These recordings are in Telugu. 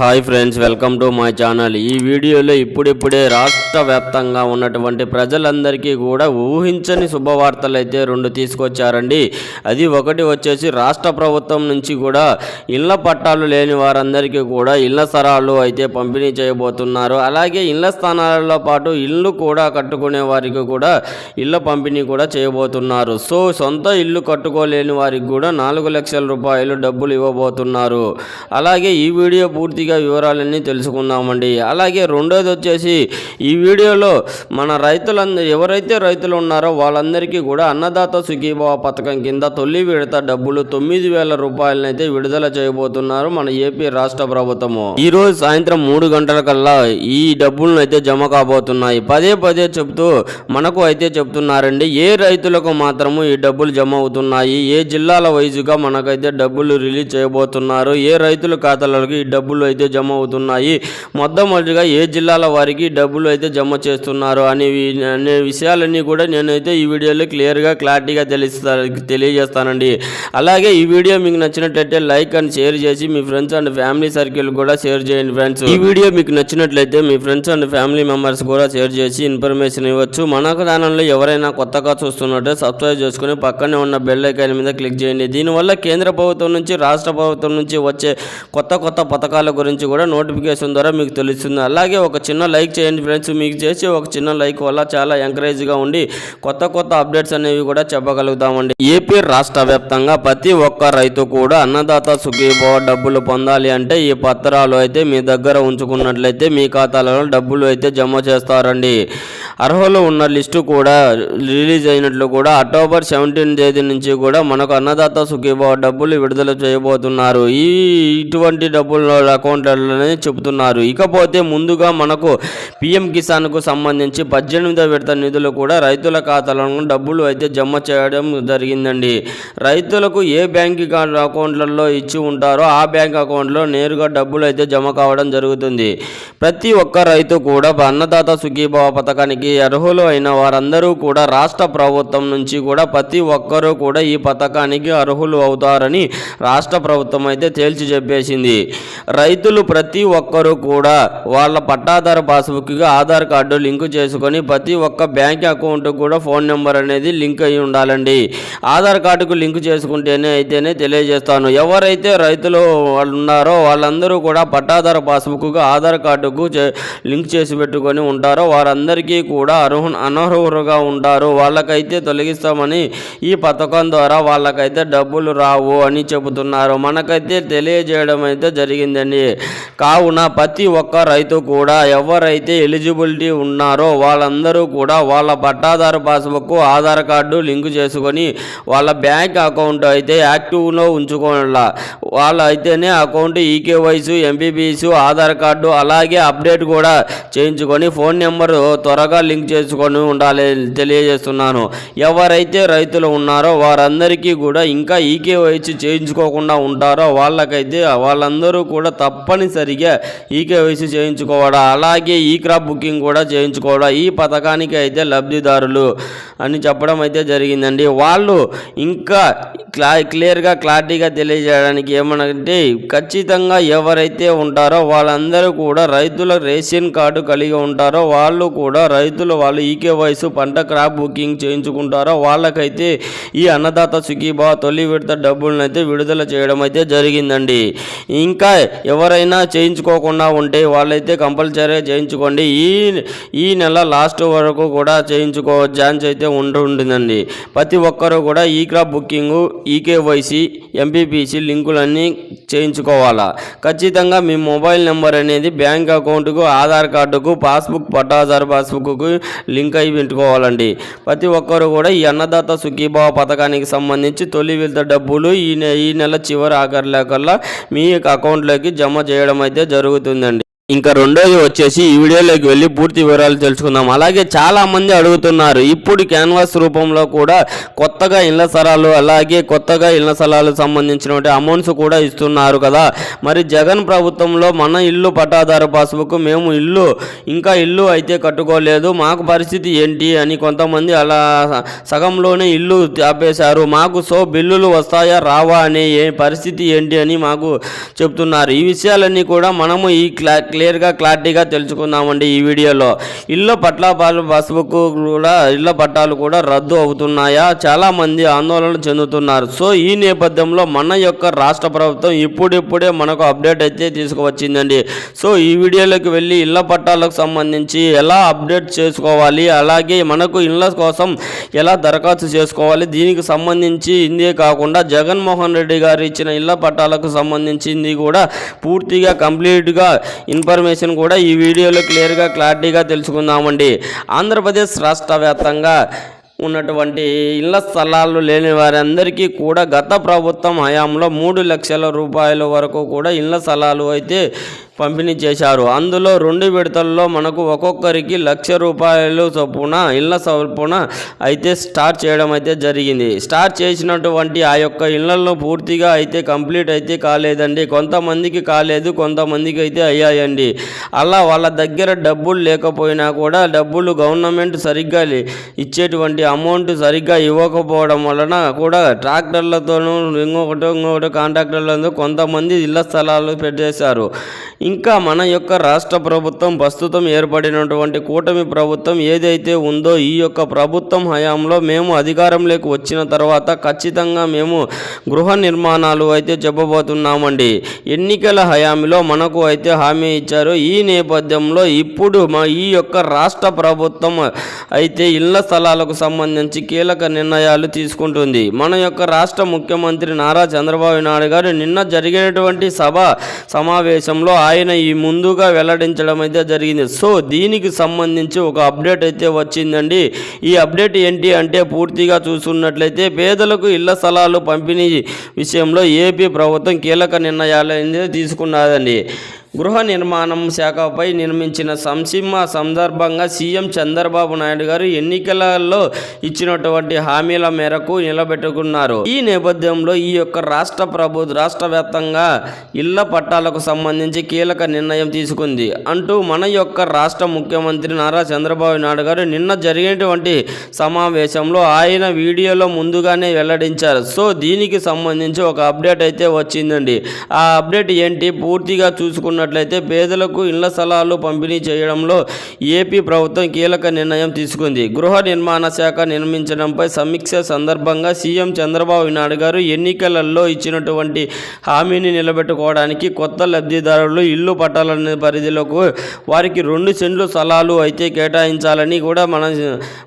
Hi friends welcome to my channel. ఈ వీడియోలో ఇప్పుడిప్పుడే రాష్ట్ర వ్యాప్తంగా ఉన్నటువంటి ప్రజలందరికీ కూడా ఊహించని శుభవార్తలు అయితే రెండు తీసుకొచ్చారండి. అది ఒకటి వచ్చేసి రాష్ట్ర ప్రభుత్వం నుంచి కూడా ఇళ్ళ పట్టాలు లేని వారందరికీ కూడా ఇళ్ళ స్థలాలు అయితే పంపిణీ చేయబోతున్నారు. అలాగే ఇళ్ళ స్థానాలలో పాటు ఇల్లు కూడా కట్టుకునే వారికి కూడా ఇళ్ళ పంపిణీ కూడా చేయబోతున్నారు. సో సొంత ఇల్లు కట్టుకోలేని వారికి కూడా నాలుగు లక్షల రూపాయలు డబ్బులు ఇవ్వబోతున్నారు. అలాగే ఈ వీడియో పూర్తిగా వివరాలన్నీ తెలుసుకుందామండి అలాగే రెండోది వచ్చేసి ఈ వీడియోలో మన రైతులందరూ ఎవరైతే రైతులు ఉన్నారో వాళ్ళందరికీ కూడా అన్నదాత సుఖీభావ పథకం కింద తొలి విడత డబ్బులు తొమ్మిది వేల రూపాయలనైతే విడుదల చేయబోతున్నారు మన ఏపీ రాష్ట్ర ప్రభుత్వము. ఈ రోజు సాయంత్రం మూడు గంటల కల్లా ఈ డబ్బులను అయితే జమ కాబోతున్నాయి. పదే పదే చెప్తూ మనకు అయితే చెప్తున్నారండి ఏ రైతులకు మాత్రము ఈ డబ్బులు జమ అవుతున్నాయి? ఏ జిల్లాల వైజుగా మనకైతే డబ్బులు రిలీజ్ చేయబోతున్నారు? ఏ రైతుల ఖాతాలకు ఈ డబ్బులు అయితే జమ అవుతున్నాయి. మొట్టమొదటిగా ఏ జిల్లాల వారికి డబ్బులు అయితే జమ చేస్తున్నారు అనే అనే విషయాలన్నీ కూడా నేనైతే ఈ వీడియోలో క్లియర్గా క్లారిటీగా తెలుస్తా తెలియజేస్తానండి. అలాగే ఈ వీడియో మీకు నచ్చినట్లయితే లైక్ అండ్ షేర్ చేసి మీ ఫ్రెండ్స్ అండ్ ఫ్యామిలీ సర్కిల్ కూడా షేర్ చేయండి ఫ్రెండ్స్. ఈ వీడియో మీకు నచ్చినట్లయితే మీ ఫ్రెండ్స్ అండ్ ఫ్యామిలీ మెంబర్స్ కూడా షేర్ చేసి ఇన్ఫర్మేషన్ ఇవ్వచ్చు. మన ఛానల్లో ఎవరైనా కొత్తగా చూస్తున్నట్టే సబ్స్క్రైబ్ చేసుకుని పక్కనే ఉన్న బెల్ ఐకాన్ మీద క్లిక్ చేయండి. దీనివల్ల కేంద్ర ప్రభుత్వం నుంచి రాష్ట్ర ప్రభుత్వం నుంచి వచ్చే కొత్త కొత్త పథకాల గురించి కూడా నోటిఫికేషన్ ద్వారా మీకు తెలుస్తుంది. అలాగే ఒక చిన్న లైక్ చేయండి ఫ్రెండ్స్. మీకు చేసే ఒక చిన్న లైక్ వల్ల చాలా ఎంకరేజ్గా ఉండి కొత్త కొత్త అప్డేట్స్ అనేవి కూడా చెప్పగలుగుతామండి. ఏపీ రాష్ట్ర వ్యాప్తంగా ప్రతి ఒక్క రైతు కూడా అన్నదాత సుఖీభవ డబ్బులు పొందాలి అంటే ఈ పత్రాలు అయితే మీ దగ్గర ఉంచుకున్నట్లయితే మీ ఖాతాలలో డబ్బులు అయితే జమ చేస్తారండి. అర్హులు ఉన్న లిస్టు కూడా రిలీజ్ అయినట్లు కూడా అక్టోబర్ సెవెంటీన్ తేదీ నుంచి కూడా మనకు అన్నదాత సుఖీభావ డబ్బులు విడుదల చేయబోతున్నారు. ఈ ఇటువంటి డబ్బుల అకౌంట్లలోనే చెబుతున్నారు. ఇకపోతే ముందుగా మనకు పిఎం కిసాన్కు సంబంధించి పద్దెనిమిదో విడత నిధులు కూడా రైతుల ఖాతాలను డబ్బులు అయితే జమ చేయడం జరిగిందండి. రైతులకు ఏ బ్యాంక్ అకౌంట్లలో ఇచ్చి ఉంటారో ఆ బ్యాంక్ అకౌంట్లో నేరుగా డబ్బులు అయితే జమ కావడం జరుగుతుంది. ప్రతి ఒక్క రైతు కూడా అన్నదాత సుఖీభావ పథకానికి అర్హులు అయిన వారందరూ కూడా రాష్ట్ర ప్రభుత్వం నుంచి కూడా ప్రతి ఒక్కరూ కూడా ఈ పథకానికి అర్హులు అవుతారని రాష్ట్ర ప్రభుత్వం అయితే తేల్చి చెప్పేసింది. రైతులు ప్రతి ఒక్కరూ కూడా వాళ్ళ పట్టాదారు పాస్బుక్గా ఆధార్ కార్డు లింక్ చేసుకొని ప్రతి ఒక్క బ్యాంక్ అకౌంట్ కూడా ఫోన్ నెంబర్ అనేది లింక్ అయి ఉండాలండి. ఆధార్ కార్డుకు లింక్ చేసుకుంటేనే అయితేనే తెలియజేస్తాను. ఎవరైతే రైతులు వాళ్ళు ఉన్నారో వాళ్ళందరూ కూడా పట్టాదారు పాస్బుక్గా ఆధార్ కార్డుకు చే- లింక్ చేసి పెట్టుకొని ఉంటారో వారందరికీ కూడా అర్హు అనర్హులుగా ఉంటారు వాళ్ళకైతే తొలగిస్తామని ఈ పథకం ద్వారా వాళ్ళకైతే డబ్బులు రావు అని చెబుతున్నారు. మనకైతే తెలియజేయడం అయితే జరిగిందండి. కావున ప్రతి ఒక్క రైతు కూడా ఎవరైతే ఎలిజిబిలిటీ ఉన్నారో వాళ్ళందరూ కూడా వాళ్ళ పట్టాదారు పాస్బుక్ ఆధార్ కార్డు లింక్ చేసుకొని వాళ్ళ బ్యాంక్ అకౌంట్ అయితే యాక్టివ్లో ఉంచుకోవాల. వాళ్ళు అయితేనే account eKYC MBBS Aadhaar card అలాగే అప్డేట్ కూడా చేయించుకొని ఫోన్ నెంబర్ త్వరగా లింక్ చేసుకొని ఉండాలి తెలియజేస్తున్నాను. ఎవరైతే రైతులు ఉన్నారో వారందరికీ కూడా ఇంకా ఈకేవైసీ చేయించుకోకుండా ఉంటారో వాళ్ళకైతే వాళ్ళందరూ కూడా తప్పనిసరిగా ఈకేవైసీ చేయించుకోవడం అలాగే ఈ క్రాప్ బుకింగ్ కూడా చేయించుకోవడం ఈ పథకానికి అయితే లబ్ధిదారులు అని చెప్పడం అయితే జరిగిందండి. వాళ్ళు ఇంకా క్లా క్లియర్గా క్లారిటీగా తెలియజేయడానికి ఏమనంటే ఖచ్చితంగా ఎవరైతే ఉంటారో వాళ్ళందరూ కూడా రైతుల రేషన్ కార్డు కలిగి ఉంటారో వాళ్ళు కూడా రైతు రైతులు వాళ్ళు ఈకే వయసు పంట క్రాప్ బుకింగ్ చేయించుకుంటారో వాళ్ళకైతే ఈ అన్నదాత సుఖీబా తొలి విడత డబ్బులను అయితే విడుదల చేయడం అయితే జరిగిందండి. ఇంకా ఎవరైనా చేయించుకోకుండా ఉంటే వాళ్ళైతే కంపల్సరీగా చేయించుకోండి. ఈ ఈ నెల లాస్ట్ వరకు కూడా చేయించుకో ఛాన్స్ అయితే ఉండి ఉంటుందండి. ప్రతి ఒక్కరూ కూడా ఈ క్రాప్ బుకింగ్ ఈకేవైసీ ఎంపీపీసీ లింకులన్నీ చేయించుకోవాలా? ఖచ్చితంగా మీ మొబైల్ నెంబర్ అనేది బ్యాంక్ అకౌంట్కు ఆధార్ కార్డుకు పాస్బుక్ పట్టాదారు పాస్బుక్కు లింక్ అయి పెట్టుకోవాలండి. ప్రతి ఒక్కరు కూడా ఈ అన్నదాత సుఖీభావ పథకానికి సంబంధించి తొలి విడత డబ్బులు ఈ నె ఈ నెల చివరి ఆఖరిలో కల్లా మీ అకౌంట్లోకి జమ చేయడం అయితే జరుగుతుందండి. ఇంకా రెండోది వచ్చేసి ఈ వీడియోలోకి వెళ్ళి పూర్తి వివరాలు తెలుసుకుందాం. అలాగే చాలామంది అడుగుతున్నారు ఇప్పుడు క్యాన్వాస్ రూపంలో కూడా కొత్తగా ఇళ్ళ స్థలాలు అలాగే కొత్తగా ఇళ్ళ స్థలాలకు సంబంధించినటువంటి అమౌంట్స్ కూడా ఇస్తున్నారు కదా. మరి జగన్ ప్రభుత్వంలో మన ఇల్లు పట్టాదారు పాస్బుక్ మేము ఇల్లు ఇంకా ఇల్లు అయితే కట్టుకోలేదు. మాకు పరిస్థితి ఏంటి అని కొంతమంది అలా సగంలోనే ఇల్లు ఆపేశారు. మాకు సో బిల్లులు వస్తాయా రావా అనే పరిస్థితి ఏంటి అని మాకు చెప్తున్నారు. ఈ విషయాలన్నీ కూడా మనము ఈ క్లా క్లియర్గా క్లారిటీగా తెలుసుకుందామండి ఈ వీడియోలో. ఇళ్ళ పట్ల పాలు పాస్బుక్ కూడా ఇళ్ళ పట్టాలు కూడా రద్దు అవుతున్నాయా? చాలామంది ఆందోళన చెందుతున్నారు. సో ఈ నేపథ్యంలో మన యొక్క రాష్ట్ర ప్రభుత్వం ఇప్పుడిప్పుడే మనకు అప్డేట్ అయితే తీసుకువచ్చిందండి. సో ఈ వీడియోలోకి వెళ్ళి ఇళ్ళ పట్టాలకు సంబంధించి ఎలా అప్డేట్ చేసుకోవాలి? అలాగే మనకు ఇళ్ళ కోసం ఎలా దరఖాస్తు చేసుకోవాలి? దీనికి సంబంధించి ఇందే కాకుండా జగన్మోహన్ రెడ్డి గారు ఇచ్చిన ఇళ్ళ పట్టాలకు సంబంధించింది కూడా పూర్తిగా కంప్లీట్గా ఇన్ఫర్మేషన్ కూడా ఈ వీడియోలో క్లియర్గా క్లారిటీగా తెలుసుకుందామండి. ఆంధ్రప్రదేశ్ రాష్ట్ర వ్యాప్తంగా ఉన్నటువంటి ఇళ్ళ స్థలాలు లేని వారందరికీ కూడా గత ప్రభుత్వం హయాంలో మూడు లక్షల రూపాయల వరకు కూడా ఇళ్ళ స్థలాలు అయితే పంపిణీ చేశారు. అందులో రెండు విడతల్లో మనకు ఒక్కొక్కరికి లక్ష రూపాయలు చొప్పున ఇళ్ళ చొప్పున అయితే స్టార్ట్ చేయడం అయితే జరిగింది. స్టార్ట్ చేసినటువంటి ఆ యొక్క ఇళ్ళలో పూర్తిగా అయితే కంప్లీట్ అయితే కాలేదండి. కొంతమందికి కాలేదు కొంతమందికి అయితే అయ్యాయండి. అలా వాళ్ళ దగ్గర డబ్బులు లేకపోయినా కూడా డబ్బులు గవర్నమెంట్ సరిగ్గా ఇచ్చేటువంటి అమౌంట్ సరిగ్గా ఇవ్వకపోవడం వలన కూడా ట్రాక్టర్లతోనూ ఇంకొకటి ఇంకొకటి కాంట్రాక్టర్లతో కొంతమంది ఇళ్ళ స్థలాలు పెట్టేశారు. ఇంకా మన యొక్క రాష్ట్ర ప్రభుత్వం ప్రస్తుతం ఏర్పడినటువంటి కూటమి ప్రభుత్వం ఏదైతే ఉందో ఈ యొక్క ప్రభుత్వం హయాంలో మేము అధికారంలోకి వచ్చిన తర్వాత ఖచ్చితంగా మేము గృహ నిర్మాణాలు అయితే చెప్పబోతున్నామండి. ఎన్నికల హయాంలో మనకు అయితే హామీ ఇచ్చారు. ఈ నేపథ్యంలో ఇప్పుడు మా ఈ యొక్క రాష్ట్ర ప్రభుత్వం అయితే ఇళ్ళ స్థలాలకు సంబంధించి కీలక నిర్ణయాలు తీసుకుంటుంది. మన యొక్క రాష్ట్ర ముఖ్యమంత్రి నారా చంద్రబాబు నాయుడు గారు నిన్న జరిగినటువంటి సభ సమావేశంలో ఆయన ఈ ముందుగా వెల్లడించడం అయితే జరిగింది. సో దీనికి సంబంధించి ఒక అప్డేట్ అయితే వచ్చిందండి. ఈ అప్డేట్ ఏంటి అంటే పూర్తిగా చూసుకున్నట్లయితే పేదలకు ఇళ్ళ స్థలాలు పంపిణీ విషయంలో ఏపీ ప్రభుత్వం కీలక నిర్ణయాలు తీసుకున్నదండి. గృహ నిర్మాణం శాఖపై నిర్మించిన సంసింహ సందర్భంగా సీఎం చంద్రబాబు నాయుడు గారు ఎన్నికలలో ఇచ్చినటువంటి హామీల మేరకు నిలబెట్టుకున్నారు. ఈ నేపథ్యంలో ఈ యొక్క రాష్ట్ర ప్రభు రాష్ట్ర వ్యాప్తంగా ఇళ్ళ పట్టాలకు సంబంధించి కీలక నిర్ణయం తీసుకుంది. అంటూ మన యొక్క రాష్ట్ర ముఖ్యమంత్రి నారా చంద్రబాబు నాయుడు గారు నిన్న జరిగినటువంటి సమావేశంలో ఆయన వీడియోలో ముందుగానే వెల్లడించారు. సో దీనికి సంబంధించి ఒక అప్డేట్ అయితే వచ్చిందండి. ఆ అప్డేట్ ఏంటి? పూర్తిగా చూసుకున్న చూసుకున్నట్లయితే పేదలకు ఇళ్ళ స్థలాలు పంపిణీ చేయడంలో ఏపీ ప్రభుత్వం కీలక నిర్ణయం తీసుకుంది. గృహ నిర్మాణ శాఖ నిర్మించడంపై సమీక్ష సందర్భంగా సీఎం చంద్రబాబు నాయుడు గారు ఎన్నికలలో ఇచ్చినటువంటి హామీని నిలబెట్టుకోవడానికి కొత్త లబ్ధిదారులు ఇల్లు పట్టాలనే పరిధిలోకి వారికి రెండు సెంట్లు స్థలాలు అయితే కేటాయించాలని కూడా మన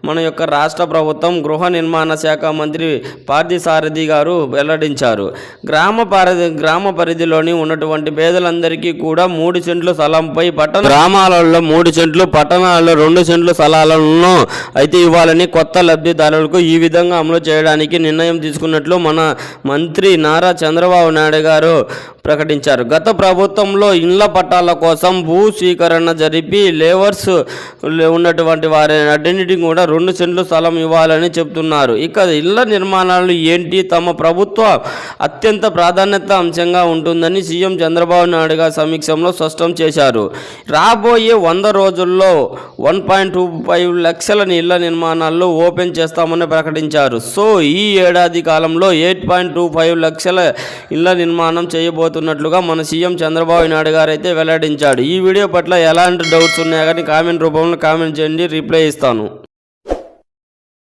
మన యొక్క రాష్ట్ర ప్రభుత్వం గృహ నిర్మాణ శాఖ మంత్రి పార్థిసారథి గారు వెల్లడించారు. గ్రామ పరిధి గ్రామ పరిధిలోని ఉన్నటువంటి పేదలందరికీ కూడా మూడు సెంట్లు స్థలంపై పట్టణ గ్రామాలలో మూడు సెంట్లు పట్టణాలలో రెండు సెంట్లు స్థలాలను అయితే ఇవ్వాలని కొత్త లబ్ధిదారులకు ఈ విధంగా అమలు చేయడానికి నిర్ణయం తీసుకున్నట్లు మన మంత్రి నారా చంద్రబాబు నాయుడు గారు ప్రకటించారు. గత ప్రభుత్వంలో ఇండ్ల పట్టాల కోసం భూ స్వీకరణ జరిపి లేవర్స్ ఉన్నటువంటి వారి అన్నింటికి కూడా రెండు సెంట్లు స్థలం ఇవ్వాలని చెప్తున్నారు. ఇక ఇళ్ళ నిర్మాణాలు ఏంటి? తమ ప్రభుత్వ అత్యంత ప్రాధాన్యత అంశంగా ఉంటుందని సీఎం చంద్రబాబు నాయుడు గారి సమీక్షంలో స్పష్టం చేశారు. రాబోయే వంద రోజుల్లో వన్ పాయింట్ టూ ఫైవ్ లక్షల ఇళ్ళ నిర్మాణాల్లో ఓపెన్ చేస్తామని ప్రకటించారు. సో ఈ ఏడాది కాలంలో ఎయిట్ పాయింట్ టూ ఫైవ్ లక్షల ఇళ్ళ నిర్మాణం చేయబోతున్నట్లుగా మన సీఎం చంద్రబాబు నాయుడు గారు అయితే వెల్లడించాడు. ఈ వీడియో పట్ల ఎలాంటి డౌట్స్ ఉన్నాయో కానీ కామెంట్ రూపంలో కామెంట్ చేయండి. రిప్లై ఇస్తాను.